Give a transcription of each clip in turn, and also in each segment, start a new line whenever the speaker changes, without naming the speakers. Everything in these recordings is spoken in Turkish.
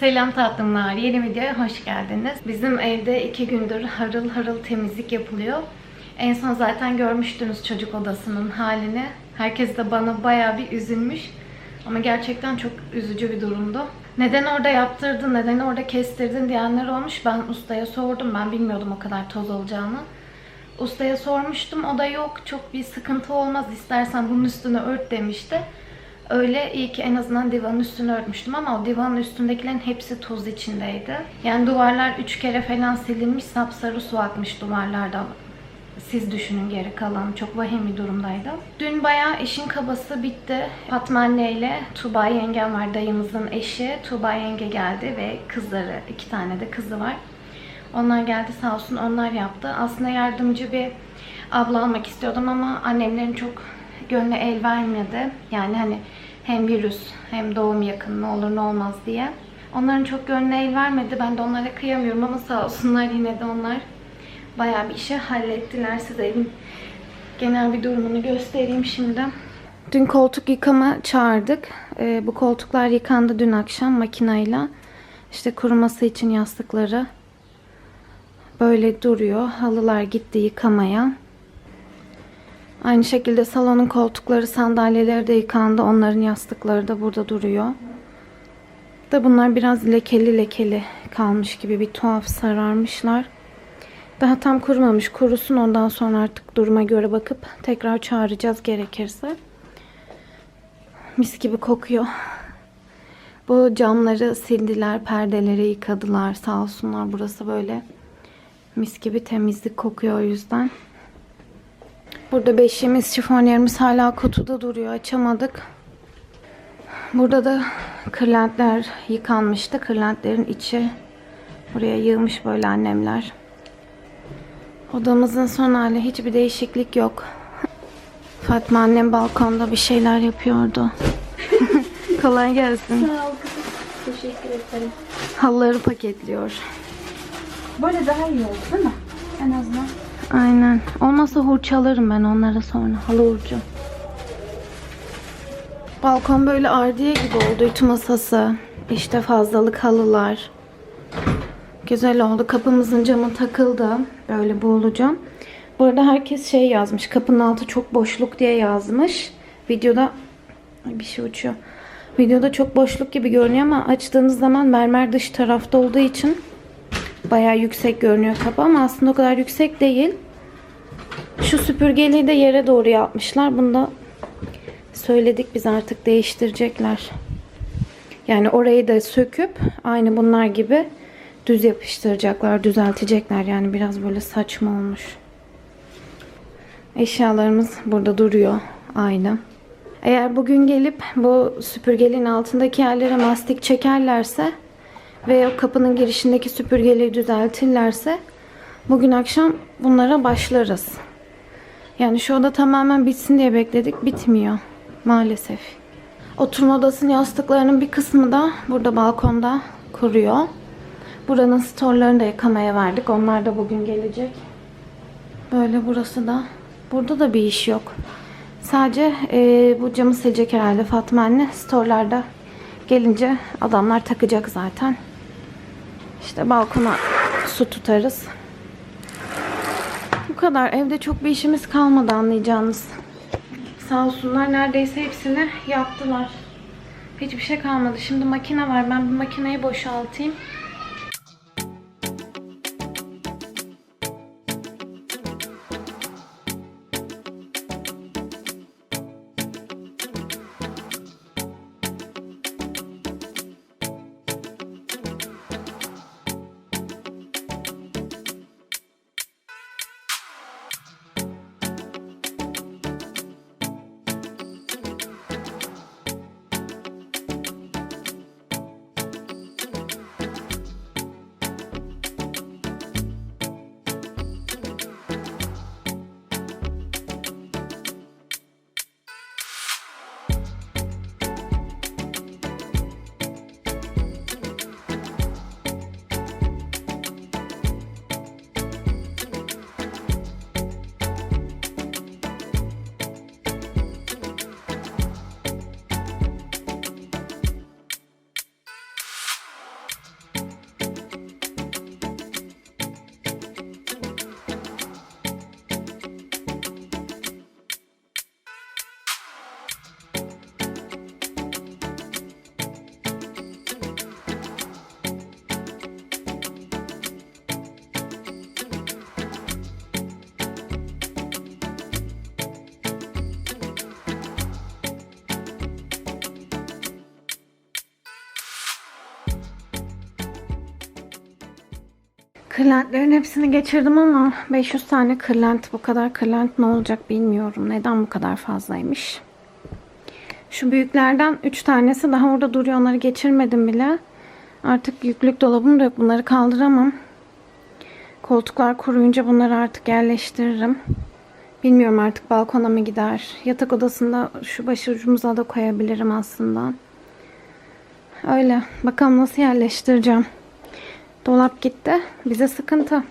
Selam tatlımlar. Yeni videoya hoş geldiniz. Bizim evde iki gündür harıl harıl temizlik yapılıyor. En son zaten görmüştünüz çocuk odasının halini. Herkes de bana bayağı bir üzülmüş. Ama gerçekten çok üzücü bir durumdu. Neden orada yaptırdın, neden orada kestirdin diyenler olmuş. Ben ustaya sordum. Ben bilmiyordum o kadar toz olacağını. Ustaya sormuştum. O da yok çok bir sıkıntı olmaz. İstersen bunun üstüne ört demişti. Öyle iyi ki en azından divanın üstünü örtmüştüm ama o divanın üstündekilerin hepsi toz içindeydi. Yani duvarlar üç kere falan silinmiş, sapsarı su akmış duvarlardan. Siz düşünün geri kalan çok vahim bir durumdaydı. Dün bayağı işin kabası bitti. Fatma anne ile Tuğba yengem var dayımızın eşi. Tuğba yenge geldi ve kızları, iki tane de kızı var. Onlar geldi sağ olsun onlar yaptı. Aslında yardımcı bir abla almak istiyordum ama annemlerin çok gönlü el vermedi. Yani hani hem virüs hem doğum yakın ne olur ne olmaz diye. Onların çok gönlü el vermedi. Ben de onlara kıyamıyorum ama sağ olsunlar yine de onlar bayağı bir işi hallettiler. Size evin genel bir durumunu göstereyim şimdi. Dün koltuk yıkama çağırdık. Ee, bu koltuklar yıkandı dün akşam makinayla. İşte kuruması için yastıkları böyle duruyor. Halılar gitti yıkamaya. Aynı şekilde salonun koltukları, sandalyeleri de yıkandı. Onların yastıkları da burada duruyor. Da bunlar biraz lekeli lekeli kalmış gibi bir tuhaf sararmışlar. Daha tam kurumamış. Kurusun ondan sonra artık duruma göre bakıp tekrar çağıracağız gerekirse. Mis gibi kokuyor. Bu camları sildiler, perdeleri yıkadılar. Sağ olsunlar burası böyle mis gibi temizlik kokuyor o yüzden. Burada beşiğimiz, şifonyerimiz hala kutuda duruyor. Açamadık. Burada da kırlentler yıkanmıştı. Kırlentlerin içi buraya yığmış böyle annemler. Odamızın son hali hiçbir değişiklik yok. Fatma annem balkonda bir şeyler yapıyordu. Kolay gelsin.
Sağ ol kızım. Teşekkür ederim.
Halıları paketliyor.
Böyle daha iyi oldu değil mi? En azından.
Aynen. Olmazsa hurç alırım ben onlara sonra. Halı hurcu. Balkon böyle ardiye gibi oldu. Ütü masası. İşte fazlalık halılar. Güzel oldu. Kapımızın camı takıldı. Böyle boğulacağım. Bu arada herkes şey yazmış. Kapının altı çok boşluk diye yazmış. Videoda Ay, bir şey uçuyor. Videoda çok boşluk gibi görünüyor ama açtığınız zaman mermer dış tarafta olduğu için bayağı yüksek görünüyor kapı ama aslında o kadar yüksek değil. Şu süpürgeliği de yere doğru yapmışlar. Bunu da söyledik biz artık değiştirecekler. Yani orayı da söküp aynı bunlar gibi düz yapıştıracaklar, düzeltecekler. Yani biraz böyle saçma olmuş. Eşyalarımız burada duruyor aynı. Eğer bugün gelip bu süpürgeliğin altındaki yerlere mastik çekerlerse ve o kapının girişindeki süpürgeliği düzeltirlerse bugün akşam bunlara başlarız. Yani şu oda tamamen bitsin diye bekledik. Bitmiyor maalesef. Oturma odasının yastıklarının bir kısmı da burada balkonda kuruyor. Buranın storlarını da yıkamaya verdik. Onlar da bugün gelecek. Böyle burası da. Burada da bir iş yok. Sadece eee, bu camı silecek herhalde Fatma anne. Storlarda gelince adamlar takacak zaten. İşte balkona su tutarız. Bu kadar. Evde çok bir işimiz kalmadı anlayacağınız. Sağ olsunlar neredeyse hepsini yaptılar. Hiçbir şey kalmadı. Şimdi makine var. Ben bu makineyi boşaltayım. Kırlentlerin hepsini geçirdim ama 500 tane kırlent bu kadar kırlent ne olacak bilmiyorum. Neden bu kadar fazlaymış? Şu büyüklerden 3 tanesi daha orada duruyor. Onları geçirmedim bile. Artık yüklük dolabım da yok. Bunları kaldıramam. Koltuklar kuruyunca bunları artık yerleştiririm. Bilmiyorum artık balkona mı gider. Yatak odasında şu başucumuza da koyabilirim aslında. Öyle. Bakalım nasıl yerleştireceğim. Dolap gitti. Bize sıkıntı.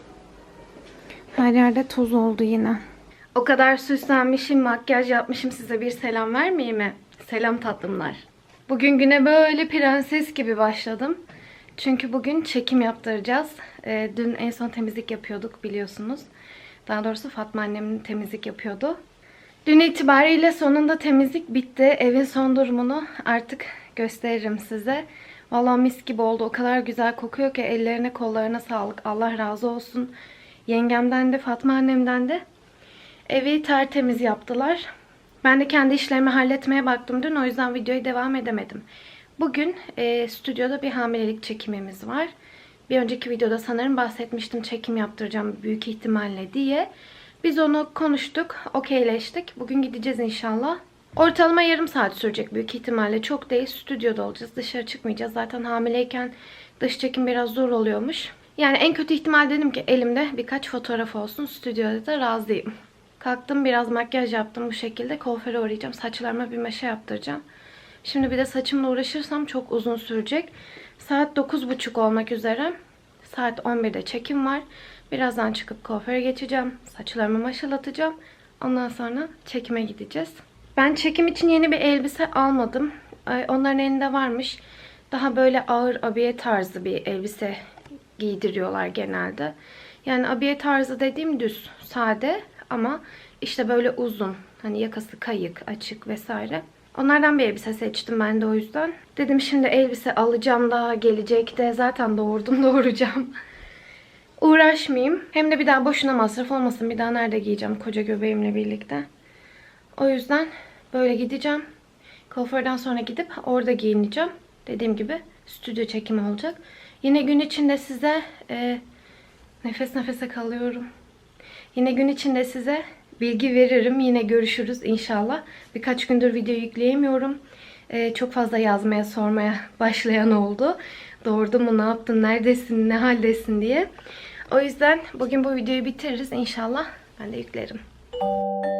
Her yerde toz oldu yine. O kadar süslenmişim, makyaj yapmışım. Size bir selam vermeyeyim mi? Selam tatlımlar. Bugün güne böyle prenses gibi başladım. Çünkü bugün çekim yaptıracağız. Ee, dün en son temizlik yapıyorduk biliyorsunuz. Daha doğrusu Fatma annemin temizlik yapıyordu. Dün itibariyle sonunda temizlik bitti. Evin son durumunu artık gösteririm size. Vallahi mis gibi oldu. O kadar güzel kokuyor ki ellerine kollarına sağlık. Allah razı olsun. Yengemden de Fatma annemden de evi tertemiz yaptılar. Ben de kendi işlerimi halletmeye baktım dün. O yüzden videoya devam edemedim. Bugün e, stüdyoda bir hamilelik çekimimiz var. Bir önceki videoda sanırım bahsetmiştim çekim yaptıracağım büyük ihtimalle diye. Biz onu konuştuk, okeyleştik. Bugün gideceğiz inşallah. Ortalama yarım saat sürecek büyük ihtimalle. Çok değil, stüdyoda olacağız. Dışarı çıkmayacağız. Zaten hamileyken dış çekim biraz zor oluyormuş. Yani en kötü ihtimal dedim ki elimde birkaç fotoğraf olsun. Stüdyoda da razıyım. Kalktım biraz makyaj yaptım bu şekilde. Kuaföre uğrayacağım. Saçlarıma bir meşe yaptıracağım. Şimdi bir de saçımla uğraşırsam çok uzun sürecek. Saat 9.30 olmak üzere. Saat 11'de çekim var. Birazdan çıkıp kuaföre geçeceğim. Saçlarımı maşalatacağım. Ondan sonra çekime gideceğiz. Ben çekim için yeni bir elbise almadım. Onların elinde varmış. Daha böyle ağır abiye tarzı bir elbise giydiriyorlar genelde. Yani abiye tarzı dediğim düz, sade ama işte böyle uzun. Hani yakası kayık, açık vesaire. Onlardan bir elbise seçtim ben de o yüzden. Dedim şimdi elbise alacağım daha gelecekte. Zaten doğurdum doğuracağım. Uğraşmayayım. Hem de bir daha boşuna masraf olmasın. Bir daha nerede giyeceğim koca göbeğimle birlikte. O yüzden böyle gideceğim. Kuaförden sonra gidip orada giyineceğim. Dediğim gibi stüdyo çekimi olacak. Yine gün içinde size e, nefes nefese kalıyorum. Yine gün içinde size bilgi veririm. Yine görüşürüz inşallah. Birkaç gündür video yükleyemiyorum. E, çok fazla yazmaya sormaya başlayan oldu. Doğurdu mu ne yaptın neredesin ne haldesin diye. O yüzden bugün bu videoyu bitiririz inşallah. Ben de yüklerim. Evet,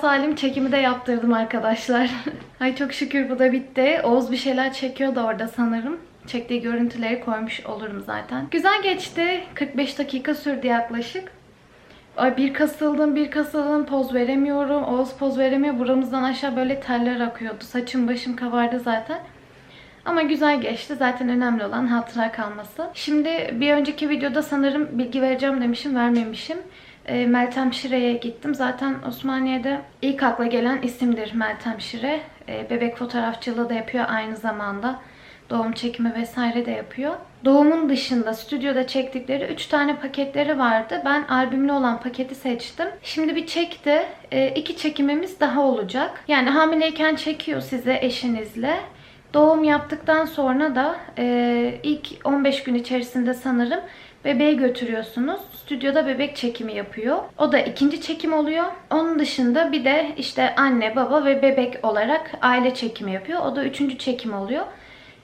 salim çekimi de yaptırdım arkadaşlar. Ay çok şükür bu da bitti. Oğuz bir şeyler çekiyordu orada sanırım. Çektiği görüntüleri koymuş olurum zaten. Güzel geçti. 45 dakika sürdü yaklaşık. Ay bir kasıldım, bir kasıldım. Poz veremiyorum. Oğuz poz veremiyor. Buramızdan aşağı böyle teller akıyordu. Saçım başım kabardı zaten. Ama güzel geçti. Zaten önemli olan hatıra kalması. Şimdi bir önceki videoda sanırım bilgi vereceğim demişim, vermemişim. E, Meltem Şire'ye gittim. Zaten Osmaniye'de ilk akla gelen isimdir Meltem Şire. e, bebek fotoğrafçılığı da yapıyor aynı zamanda. Doğum çekimi vesaire de yapıyor. Doğumun dışında stüdyoda çektikleri 3 tane paketleri vardı. Ben albümlü olan paketi seçtim. Şimdi bir çekti. E, iki çekimimiz daha olacak. Yani hamileyken çekiyor size eşinizle. Doğum yaptıktan sonra da e, ilk 15 gün içerisinde sanırım bebeği götürüyorsunuz. Stüdyoda bebek çekimi yapıyor. O da ikinci çekim oluyor. Onun dışında bir de işte anne, baba ve bebek olarak aile çekimi yapıyor. O da üçüncü çekim oluyor.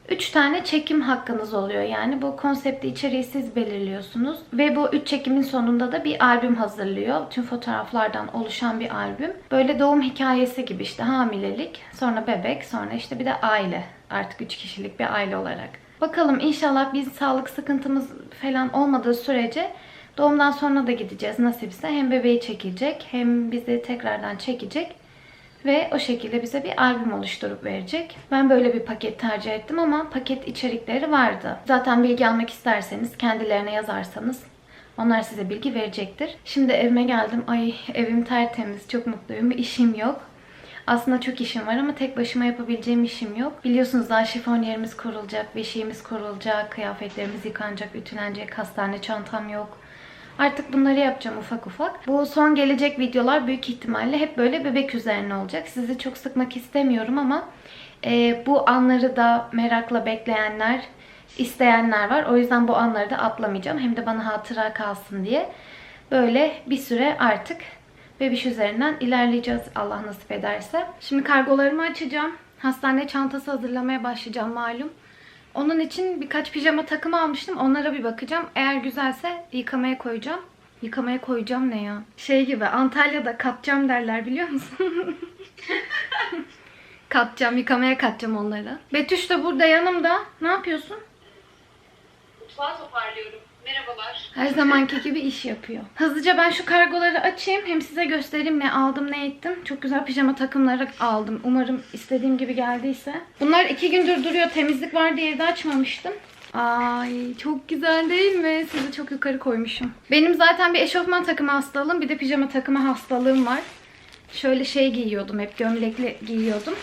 Üç tane çekim hakkınız oluyor. Yani bu konsepti içeriği siz belirliyorsunuz. Ve bu üç çekimin sonunda da bir albüm hazırlıyor. Tüm fotoğraflardan oluşan bir albüm. Böyle doğum hikayesi gibi işte hamilelik, sonra bebek, sonra işte bir de aile. Artık üç kişilik bir aile olarak. Bakalım inşallah biz sağlık sıkıntımız falan olmadığı sürece doğumdan sonra da gideceğiz nasipse. Hem bebeği çekecek hem bizi tekrardan çekecek. Ve o şekilde bize bir albüm oluşturup verecek. Ben böyle bir paket tercih ettim ama paket içerikleri vardı. Zaten bilgi almak isterseniz kendilerine yazarsanız onlar size bilgi verecektir. Şimdi evime geldim. Ay evim tertemiz. Çok mutluyum. İşim yok. Aslında çok işim var ama tek başıma yapabileceğim işim yok. Biliyorsunuz daha şifonyerimiz kurulacak, beşiğimiz kurulacak, kıyafetlerimiz yıkanacak, ütülenecek, hastane çantam yok. Artık bunları yapacağım ufak ufak. Bu son gelecek videolar büyük ihtimalle hep böyle bebek üzerine olacak. Sizi çok sıkmak istemiyorum ama e, bu anları da merakla bekleyenler, isteyenler var. O yüzden bu anları da atlamayacağım. Hem de bana hatıra kalsın diye. Böyle bir süre artık bebiş üzerinden ilerleyeceğiz Allah nasip ederse. Şimdi kargolarımı açacağım. Hastane çantası hazırlamaya başlayacağım malum. Onun için birkaç pijama takımı almıştım. Onlara bir bakacağım. Eğer güzelse yıkamaya koyacağım. Yıkamaya koyacağım ne ya? Şey gibi Antalya'da katacağım derler biliyor musun? katacağım, yıkamaya katacağım onları. Betüş de burada yanımda. Ne yapıyorsun?
Mutfağı toparlıyorum. Merhabalar.
Her zamanki gibi iş yapıyor. Hızlıca ben şu kargoları açayım. Hem size göstereyim ne aldım ne ettim. Çok güzel pijama takımları aldım. Umarım istediğim gibi geldiyse. Bunlar iki gündür duruyor. Temizlik var diye evde açmamıştım. Ay çok güzel değil mi? Sizi çok yukarı koymuşum. Benim zaten bir eşofman takımı hastalığım bir de pijama takımı hastalığım var. Şöyle şey giyiyordum hep gömlekli giyiyordum.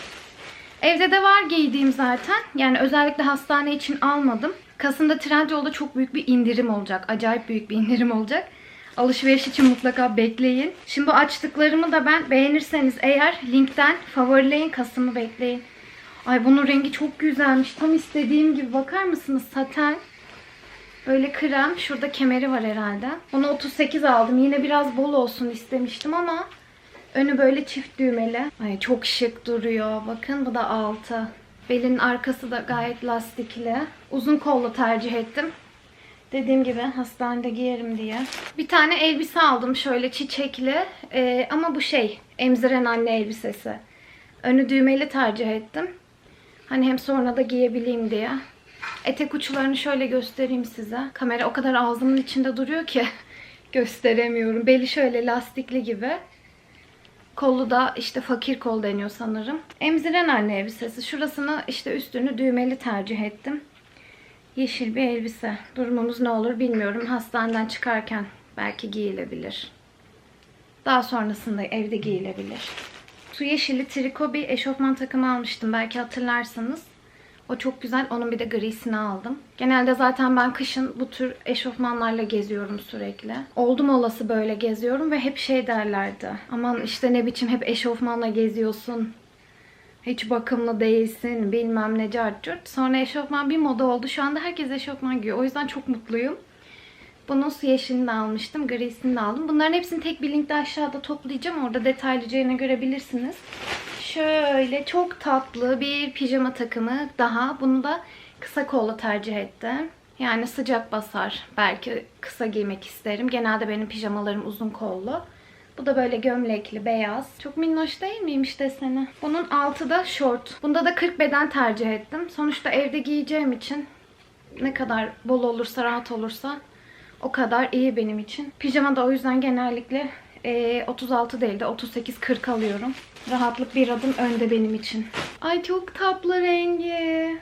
Evde de var giydiğim zaten. Yani özellikle hastane için almadım. Kasım'da Trendyol'da çok büyük bir indirim olacak. Acayip büyük bir indirim olacak. Alışveriş için mutlaka bekleyin. Şimdi bu açtıklarımı da ben beğenirseniz eğer linkten favorileyin Kasım'ı bekleyin. Ay bunun rengi çok güzelmiş. Tam istediğim gibi bakar mısınız? Saten. Böyle krem. Şurada kemeri var herhalde. Onu 38 aldım. Yine biraz bol olsun istemiştim ama önü böyle çift düğmeli. Ay çok şık duruyor. Bakın bu da altı. Belin arkası da gayet lastikli. Uzun kollu tercih ettim. Dediğim gibi hastanede giyerim diye. Bir tane elbise aldım şöyle çiçekli. Ee, ama bu şey emziren anne elbisesi. Önü düğmeli tercih ettim. Hani hem sonra da giyebileyim diye. Etek uçlarını şöyle göstereyim size. Kamera o kadar ağzımın içinde duruyor ki gösteremiyorum. Beli şöyle lastikli gibi. Kolu da işte fakir kol deniyor sanırım. Emziren anne elbisesi. Şurasını işte üstünü düğmeli tercih ettim. Yeşil bir elbise. Durumumuz ne olur bilmiyorum. Hastaneden çıkarken belki giyilebilir. Daha sonrasında evde giyilebilir. Su yeşili triko bir eşofman takımı almıştım. Belki hatırlarsanız. O çok güzel. Onun bir de grisini aldım. Genelde zaten ben kışın bu tür eşofmanlarla geziyorum sürekli. Oldum olası böyle geziyorum ve hep şey derlerdi. Aman işte ne biçim hep eşofmanla geziyorsun. Hiç bakımlı değilsin bilmem ne cart Sonra eşofman bir moda oldu. Şu anda herkes eşofman giyiyor. O yüzden çok mutluyum. Bunun su yeşilini de almıştım. Grisini de aldım. Bunların hepsini tek bir linkte aşağıda toplayacağım. Orada detaylıca yine görebilirsiniz. Şöyle çok tatlı bir pijama takımı daha. Bunu da kısa kollu tercih ettim. Yani sıcak basar. Belki kısa giymek isterim. Genelde benim pijamalarım uzun kollu. Bu da böyle gömlekli, beyaz. Çok minnoş değil miymiş deseni? Bunun altı da short. Bunda da 40 beden tercih ettim. Sonuçta evde giyeceğim için ne kadar bol olursa, rahat olursa o kadar iyi benim için. Pijama da o yüzden genellikle e, 36 değil de 38-40 alıyorum. Rahatlık bir adım önde benim için. Ay çok tatlı rengi.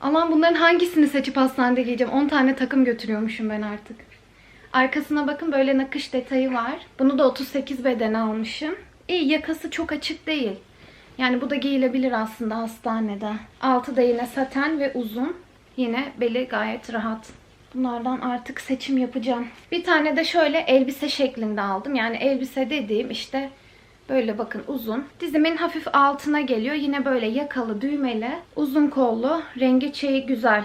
Aman bunların hangisini seçip hastanede giyeceğim? 10 tane takım götürüyormuşum ben artık. Arkasına bakın böyle nakış detayı var. Bunu da 38 beden almışım. İyi yakası çok açık değil. Yani bu da giyilebilir aslında hastanede. Altı da yine saten ve uzun. Yine beli gayet rahat. Bunlardan artık seçim yapacağım. Bir tane de şöyle elbise şeklinde aldım. Yani elbise dediğim işte böyle bakın uzun. Dizimin hafif altına geliyor. Yine böyle yakalı, düğmeli, uzun kollu. Rengi şeyi güzel.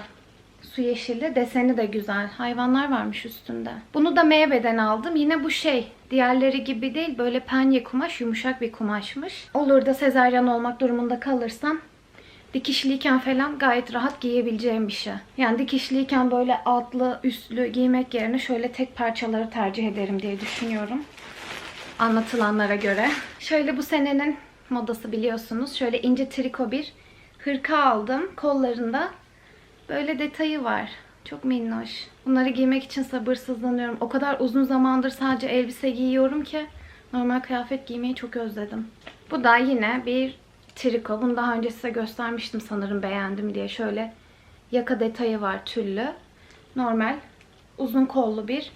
Su yeşili. Deseni de güzel. Hayvanlar varmış üstünde. Bunu da meyveden aldım. Yine bu şey. Diğerleri gibi değil. Böyle penye kumaş. Yumuşak bir kumaşmış. Olur da sezaryen olmak durumunda kalırsam dikişliyken falan gayet rahat giyebileceğim bir şey. Yani dikişliyken böyle altlı üstlü giymek yerine şöyle tek parçaları tercih ederim diye düşünüyorum. Anlatılanlara göre. Şöyle bu senenin modası biliyorsunuz. Şöyle ince triko bir hırka aldım. Kollarında böyle detayı var. Çok minnoş. Bunları giymek için sabırsızlanıyorum. O kadar uzun zamandır sadece elbise giyiyorum ki normal kıyafet giymeyi çok özledim. Bu da yine bir triko. Bunu daha önce size göstermiştim sanırım beğendim diye. Şöyle yaka detayı var tüllü. Normal uzun kollu bir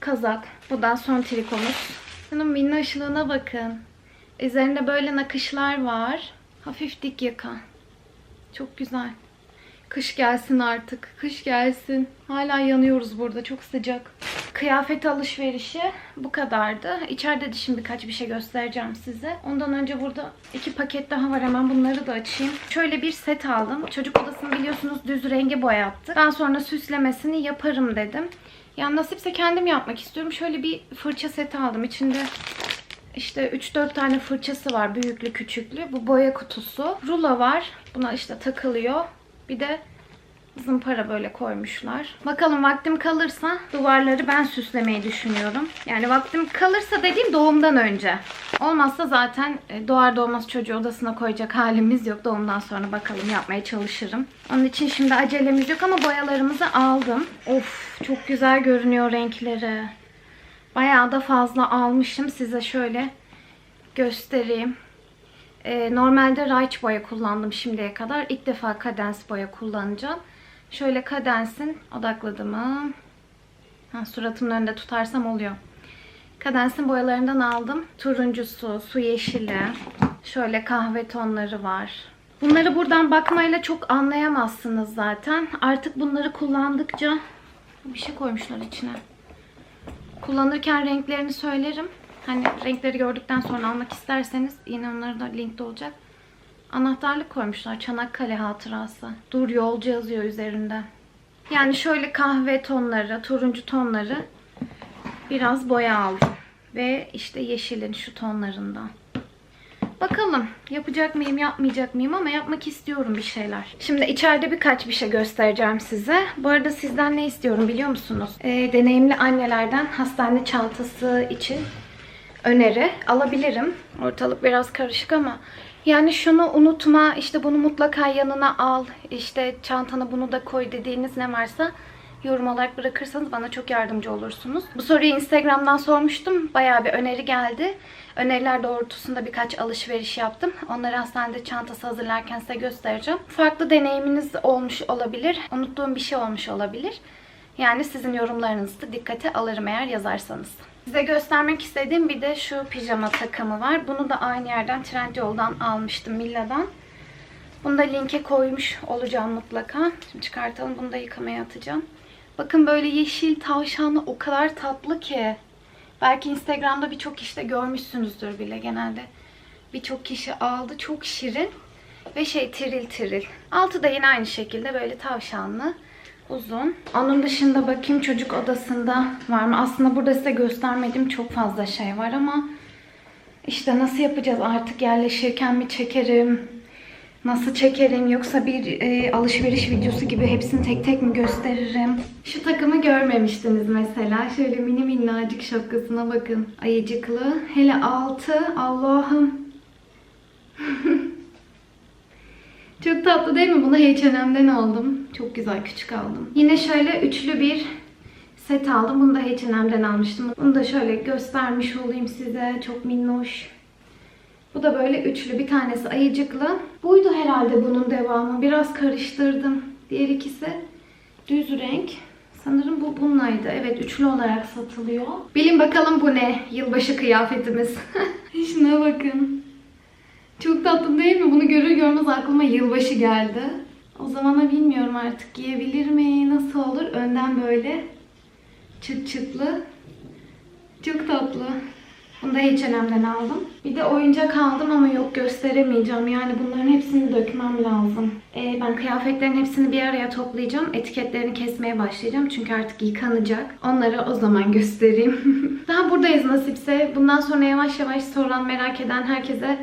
kazak. Bu da son trikomuz. Şunun minnoşluğuna bakın. Üzerinde böyle nakışlar var. Hafif dik yaka. Çok güzel. Kış gelsin artık. Kış gelsin. Hala yanıyoruz burada. Çok sıcak. Kıyafet alışverişi bu kadardı. İçeride de şimdi birkaç bir şey göstereceğim size. Ondan önce burada iki paket daha var. Hemen bunları da açayım. Şöyle bir set aldım. Çocuk odasını biliyorsunuz düz rengi boyattı. Ben sonra süslemesini yaparım dedim. Ya nasipse kendim yapmak istiyorum. Şöyle bir fırça seti aldım. İçinde işte 3-4 tane fırçası var. Büyüklü küçüklü. Bu boya kutusu. Rulo var. Buna işte takılıyor. Bir de zımpara böyle koymuşlar. Bakalım vaktim kalırsa duvarları ben süslemeyi düşünüyorum. Yani vaktim kalırsa dediğim doğumdan önce. Olmazsa zaten e, doğar doğmaz çocuğu odasına koyacak halimiz yok. Doğumdan sonra bakalım yapmaya çalışırım. Onun için şimdi acelemiz yok ama boyalarımızı aldım. Of çok güzel görünüyor renkleri. Bayağı da fazla almışım. Size şöyle göstereyim. Ee, normalde Raiç boya kullandım şimdiye kadar. İlk defa Kadens boya kullanacağım. Şöyle Kadens'in odakladı mı? Ha, suratımın önünde tutarsam oluyor. Kadens'in boyalarından aldım. Turuncusu, su yeşili, şöyle kahve tonları var. Bunları buradan bakmayla çok anlayamazsınız zaten. Artık bunları kullandıkça bir şey koymuşlar içine. Kullanırken renklerini söylerim. Hani renkleri gördükten sonra almak isterseniz yine onları da linkte olacak. Anahtarlık koymuşlar. Çanakkale hatırası. Dur yolcu yazıyor üzerinde. Yani şöyle kahve tonları, turuncu tonları biraz boya aldım. Ve işte yeşilin şu tonlarından. Bakalım yapacak mıyım yapmayacak mıyım ama yapmak istiyorum bir şeyler. Şimdi içeride birkaç bir şey göstereceğim size. Bu arada sizden ne istiyorum biliyor musunuz? Ee, deneyimli annelerden hastane çantası için öneri alabilirim. Ortalık biraz karışık ama yani şunu unutma, işte bunu mutlaka yanına al, işte çantana bunu da koy dediğiniz ne varsa yorum olarak bırakırsanız bana çok yardımcı olursunuz. Bu soruyu Instagram'dan sormuştum. Bayağı bir öneri geldi. Öneriler doğrultusunda birkaç alışveriş yaptım. Onları hastanede çantası hazırlarken size göstereceğim. Farklı deneyiminiz olmuş olabilir. Unuttuğum bir şey olmuş olabilir. Yani sizin yorumlarınızı da dikkate alırım eğer yazarsanız. Size göstermek istediğim bir de şu pijama takımı var. Bunu da aynı yerden Trendyol'dan almıştım Milla'dan. Bunu da linke koymuş olacağım mutlaka. Şimdi çıkartalım. Bunu da yıkamaya atacağım. Bakın böyle yeşil tavşanlı o kadar tatlı ki. Belki Instagram'da birçok işte görmüşsünüzdür bile genelde. Birçok kişi aldı. Çok şirin. Ve şey tiril tiril. Altı da yine aynı şekilde böyle tavşanlı. Uzun. Onun dışında bakayım çocuk odasında var mı? Aslında burada size göstermediğim çok fazla şey var ama işte nasıl yapacağız artık yerleşirken mi çekerim? Nasıl çekerim yoksa bir e, alışveriş videosu gibi hepsini tek tek mi gösteririm? Şu takımı görmemiştiniz mesela. Şöyle mini minnacık şapkasına bakın. Ayıcıklı. Hele altı. Allah'ım. Çok tatlı değil mi? Bunu H&M'den aldım. Çok güzel küçük aldım. Yine şöyle üçlü bir set aldım. Bunu da H&M'den almıştım. Bunu da şöyle göstermiş olayım size. Çok minnoş. Bu da böyle üçlü. Bir tanesi ayıcıklı. Buydu herhalde bunun devamı. Biraz karıştırdım. Diğer ikisi düz renk. Sanırım bu bunlaydı. Evet üçlü olarak satılıyor. Bilin bakalım bu ne? Yılbaşı kıyafetimiz. Şuna bakın. Çok tatlı değil mi? Bunu görür görmez aklıma yılbaşı geldi. O zamana bilmiyorum artık giyebilir mi? Nasıl olur? Önden böyle çıt çıtlı. Çok tatlı. Bunu da H&M'den aldım. Bir de oyuncak aldım ama yok gösteremeyeceğim. Yani bunların hepsini dökmem lazım. Ee, ben kıyafetlerin hepsini bir araya toplayacağım. Etiketlerini kesmeye başlayacağım. Çünkü artık yıkanacak. Onları o zaman göstereyim. Daha buradayız nasipse. Bundan sonra yavaş yavaş soran merak eden herkese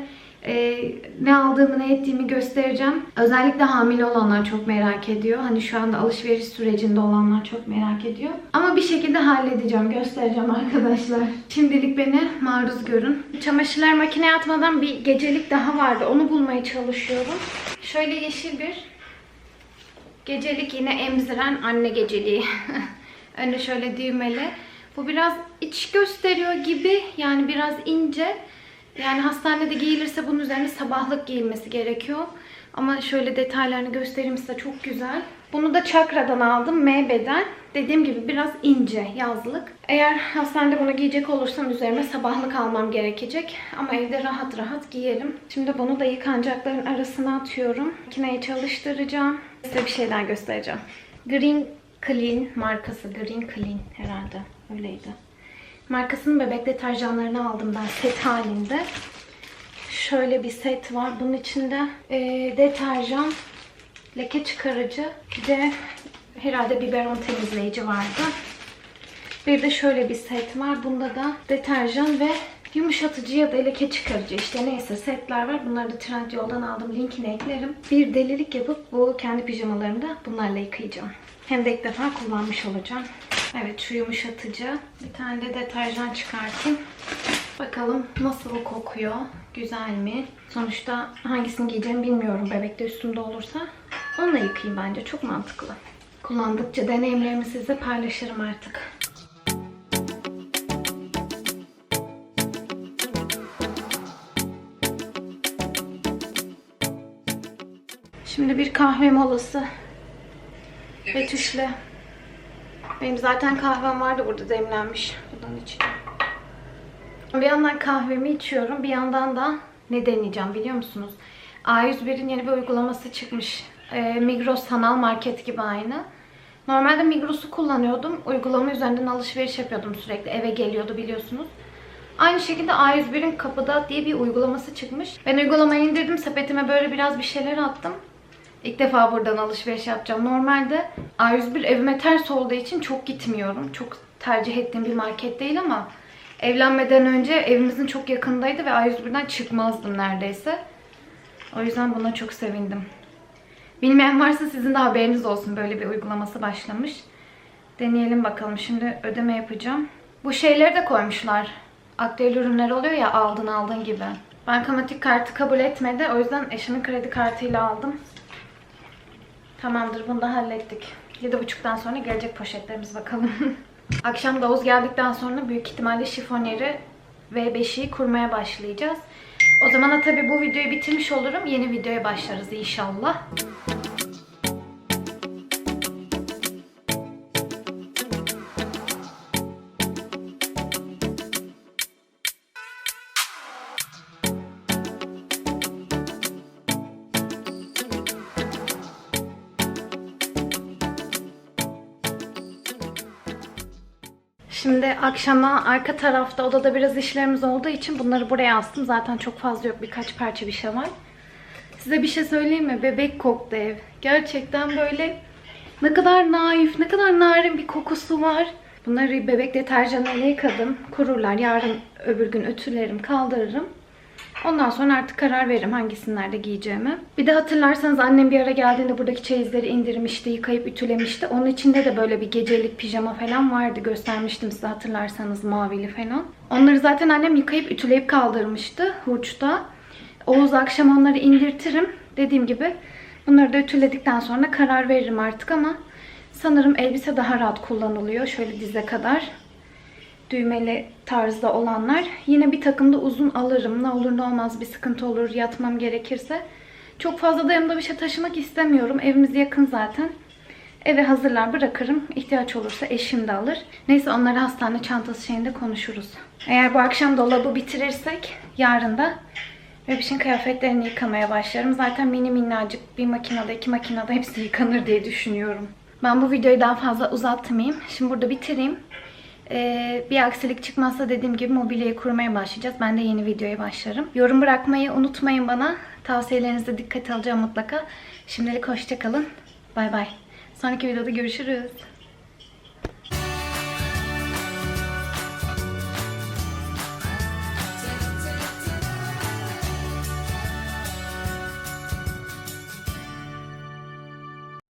e, ne aldığımı ne ettiğimi göstereceğim. Özellikle hamile olanlar çok merak ediyor. Hani şu anda alışveriş sürecinde olanlar çok merak ediyor. Ama bir şekilde halledeceğim, göstereceğim arkadaşlar. Şimdilik beni maruz görün. Çamaşırlar makineye atmadan bir gecelik daha vardı. Onu bulmaya çalışıyorum. Şöyle yeşil bir gecelik yine emziren anne geceliği. Önde şöyle düğmeli. Bu biraz iç gösteriyor gibi. Yani biraz ince. Yani hastanede giyilirse bunun üzerine sabahlık giyilmesi gerekiyor. Ama şöyle detaylarını göstereyim size çok güzel. Bunu da Çakra'dan aldım. M beden. Dediğim gibi biraz ince yazlık. Eğer hastanede bunu giyecek olursam üzerime sabahlık almam gerekecek. Ama evde rahat rahat giyerim. Şimdi bunu da yıkanacakların arasına atıyorum. Makineyi çalıştıracağım. Size bir şeyden göstereceğim. Green Clean markası. Green Clean herhalde. Öyleydi. Markasının bebek deterjanlarını aldım ben set halinde. Şöyle bir set var. Bunun içinde e, deterjan, leke çıkarıcı, bir de herhalde biberon temizleyici vardı. Bir de şöyle bir set var. Bunda da deterjan ve yumuşatıcı ya da leke çıkarıcı işte neyse setler var. Bunları da Trendyol'dan aldım. Linkini eklerim. Bir delilik yapıp bu kendi pijamalarımı da bunlarla yıkayacağım. Hem de ilk defa kullanmış olacağım. Evet şu yumuşatıcı. Bir tane de deterjan çıkartayım. Bakalım nasıl kokuyor. Güzel mi? Sonuçta hangisini giyeceğimi bilmiyorum. Bebekte üstümde olursa. Onunla yıkayayım bence. Çok mantıklı. Kullandıkça deneyimlerimi sizle paylaşırım artık. Şimdi bir kahve molası. Betüş'le. Benim zaten kahvem vardı burada demlenmiş. Buradan içeceğim. Bir yandan kahvemi içiyorum. Bir yandan da ne deneyeceğim biliyor musunuz? A101'in yeni bir uygulaması çıkmış. Ee, Migros sanal market gibi aynı. Normalde Migros'u kullanıyordum. Uygulama üzerinden alışveriş yapıyordum sürekli. Eve geliyordu biliyorsunuz. Aynı şekilde A101'in kapıda diye bir uygulaması çıkmış. Ben uygulamayı indirdim. Sepetime böyle biraz bir şeyler attım. İlk defa buradan alışveriş yapacağım. Normalde A101 evime ters olduğu için çok gitmiyorum. Çok tercih ettiğim bir market değil ama evlenmeden önce evimizin çok yakındaydı ve A101'den çıkmazdım neredeyse. O yüzden buna çok sevindim. Bilmeyen varsa sizin de haberiniz olsun. Böyle bir uygulaması başlamış. Deneyelim bakalım. Şimdi ödeme yapacağım. Bu şeyleri de koymuşlar. Aktüel ürünler oluyor ya aldın aldın gibi. Bankamatik kartı kabul etmedi. O yüzden eşimin kredi kartıyla aldım. Tamamdır bunu da hallettik. 7.30'dan sonra gelecek poşetlerimiz bakalım. Akşam Davuz geldikten sonra büyük ihtimalle şifonyeri ve beşiği kurmaya başlayacağız. O zaman da tabii bu videoyu bitirmiş olurum. Yeni videoya başlarız inşallah. Akşama arka tarafta odada biraz işlerimiz olduğu için bunları buraya astım. Zaten çok fazla yok. Birkaç parça bir şey var. Size bir şey söyleyeyim mi? Bebek koktu ev. Gerçekten böyle ne kadar naif, ne kadar narin bir kokusu var. Bunları bebek deterjanıyla yıkadım. Kururlar. Yarın öbür gün ötülerim, kaldırırım. Ondan sonra artık karar veririm hangisini nerede giyeceğimi. Bir de hatırlarsanız annem bir ara geldiğinde buradaki çeyizleri indirmişti, yıkayıp ütülemişti. Onun içinde de böyle bir gecelik pijama falan vardı. Göstermiştim size hatırlarsanız mavili falan. Onları zaten annem yıkayıp ütüleyip kaldırmıştı hurçta. Oğuz akşam onları indirtirim. Dediğim gibi bunları da ütüledikten sonra karar veririm artık ama sanırım elbise daha rahat kullanılıyor. Şöyle dize kadar düğmeli tarzda olanlar. Yine bir takım da uzun alırım. Ne olur ne olmaz bir sıkıntı olur yatmam gerekirse. Çok fazla da yanımda bir şey taşımak istemiyorum. Evimiz yakın zaten. Eve hazırlar bırakırım. İhtiyaç olursa eşim de alır. Neyse onları hastane çantası şeyinde konuşuruz. Eğer bu akşam dolabı bitirirsek yarın da Bebişin kıyafetlerini yıkamaya başlarım. Zaten mini minnacık bir makinede, iki makinede hepsi yıkanır diye düşünüyorum. Ben bu videoyu daha fazla uzatmayayım. Şimdi burada bitireyim. Ee, bir aksilik çıkmazsa dediğim gibi mobilyayı kurmaya başlayacağız. Ben de yeni videoya başlarım. Yorum bırakmayı unutmayın bana. Tavsiyelerinize dikkat alacağım mutlaka. Şimdilik hoşçakalın. Bay bay. Sonraki videoda görüşürüz.